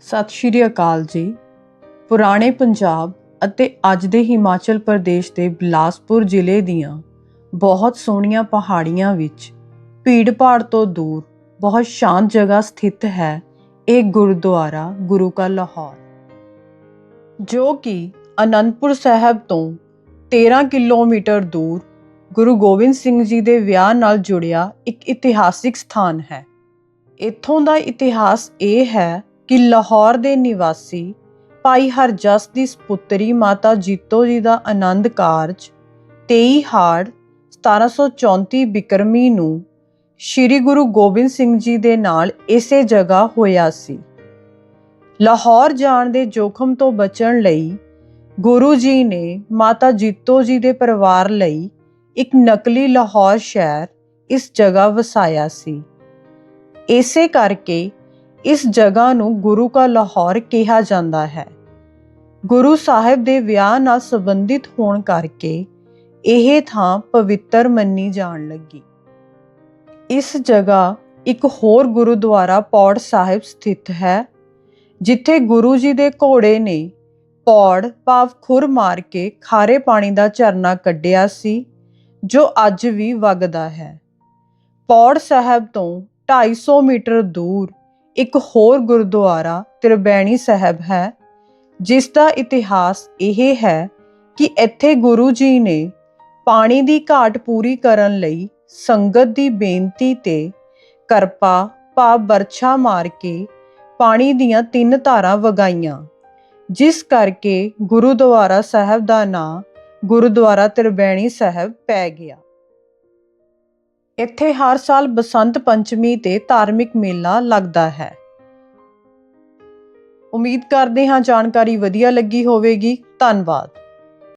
ਸਤਿ ਸ਼੍ਰੀ ਅਕਾਲ ਜੀ। ਪੁਰਾਣੇ ਪੰਜਾਬ ਅਤੇ ਅੱਜ ਦੇ ਹਿਮਾਚਲ ਪ੍ਰਦੇਸ਼ ਦੇ ਬਿਲਾਸਪੁਰ ਜ਼ਿਲ੍ਹੇ ਦੀਆਂ ਬਹੁਤ ਸੋਹਣੀਆਂ ਪਹਾੜੀਆਂ ਵਿੱਚ ਭੀੜ-ਭਾੜ ਤੋਂ ਦੂਰ ਬਹੁਤ ਸ਼ਾਂਤ ਜਗ੍ਹਾ ਸਥਿਤ ਹੈ ਇਹ ਗੁਰਦੁਆਰਾ ਗੁਰੂ ਕਾ ਲਾਹੌਰ। ਜੋ ਕਿ ਅਨੰਦਪੁਰ ਸਾਹਿਬ ਤੋਂ 13 ਕਿਲੋਮੀਟਰ ਦੂਰ ਗੁਰੂ ਗੋਬਿੰਦ ਸਿੰਘ ਜੀ ਦੇ ਵਿਆਹ ਨਾਲ ਜੁੜਿਆ ਇੱਕ ਇਤਿਹਾਸਿਕ ਸਥਾਨ ਹੈ। ਇੱਥੋਂ ਦਾ ਇਤਿਹਾਸ ਇਹ ਹੈ ਕਿ ਲਾਹੌਰ ਦੇ ਨਿਵਾਸੀ ਭਾਈ ਹਰਜਸ ਦੀ ਸਪੁੱਤਰੀ ਮਾਤਾ ਜੀਤੋ ਜੀ ਦਾ ਆਨੰਦ ਕਾਰਜ 23 ਹਾੜ 1734 ਬਿਕਰਮੀ ਨੂੰ ਸ੍ਰੀ ਗੁਰੂ ਗੋਬਿੰਦ ਸਿੰਘ ਜੀ ਦੇ ਨਾਲ ਇਸੇ ਜਗ੍ਹਾ ਹੋਇਆ ਸੀ। ਲਾਹੌਰ ਜਾਣ ਦੇ ਜੋਖਮ ਤੋਂ ਬਚਣ ਲਈ ਗੁਰੂ ਜੀ ਨੇ ਮਾਤਾ ਜੀਤੋ ਜੀ ਦੇ ਪਰਿਵਾਰ ਲਈ ਇੱਕ ਨਕਲੀ ਲਾਹੌਰ ਸ਼ਹਿਰ ਇਸ ਜਗ੍ਹਾ ਵਸਾਇਆ ਸੀ। ਇਸੇ ਕਰਕੇ ਇਸ ਜਗ੍ਹਾ ਨੂੰ ਗੁਰੂ ਕਾ ਲਾਹੌਰ ਕਿਹਾ ਜਾਂਦਾ ਹੈ। ਗੁਰੂ ਸਾਹਿਬ ਦੇ ਵਿਆਹ ਨਾਲ ਸੰਬੰਧਿਤ ਹੋਣ ਕਰਕੇ ਇਹ ਥਾਂ ਪਵਿੱਤਰ ਮੰਨੀ ਜਾਣ ਲੱਗੀ। ਇਸ ਜਗ੍ਹਾ ਇੱਕ ਹੋਰ ਗੁਰਦੁਆਰਾ ਪੌੜ ਸਾਹਿਬ ਸਥਿਤ ਹੈ, ਜਿੱਥੇ ਗੁਰੂ ਜੀ ਦੇ ਘੋੜੇ ਨੇ ਪੌੜ, ਭਾਵ ਖੁਰ ਮਾਰ ਕੇ ਖਾਰੇ ਪਾਣੀ ਦਾ ਝਰਨਾ ਕੱਢਿਆ ਸੀ, ਜੋ ਅੱਜ ਵੀ ਵਗਦਾ ਹੈ। ਪੌੜ ਸਾਹਿਬ ਤੋਂ 250 ਮੀਟਰ ਦੂਰ ਇੱਕ ਹੋਰ ਗੁਰਦੁਆਰਾ ਤ੍ਰਿਬੈਣੀ ਸਾਹਿਬ ਹੈ, ਜਿਸ ਦਾ ਇਤਿਹਾਸ ਇਹ ਹੈ ਕਿ ਇੱਥੇ ਗੁਰੂ ਜੀ ਨੇ ਪਾਣੀ ਦੀ ਘਾਟ ਪੂਰੀ ਕਰਨ ਲਈ ਸੰਗਤ ਦੀ ਬੇਨਤੀ ਤੇ ਕਰਪਾ, ਭਾਵ ਬਰਛਾ ਮਾਰ ਕੇ ਪਾਣੀ ਦੀਆਂ ਤਿੰਨ ਧਾਰਾਂ ਵਗਾਈਆਂ, ਜਿਸ ਕਰਕੇ ਗੁਰਦੁਆਰਾ ਸਾਹਿਬ ਦਾ ਨਾਂ ਗੁਰਦੁਆਰਾ ਤ੍ਰਿਬੈਣੀ ਸਾਹਿਬ ਪੈ ਗਿਆ। ਇੱਥੇ ਹਰ ਸਾਲ ਬਸੰਤ ਪੰਚਮੀ ਤੇ ਧਾਰਮਿਕ ਮੇਲਾ ਲੱਗਦਾ ਹੈ। ਉਮੀਦ ਕਰਦੇ ਹਾਂ ਜਾਣਕਾਰੀ ਵਧੀਆ ਲੱਗੀ ਹੋਵੇਗੀ। ਧੰਨਵਾਦ।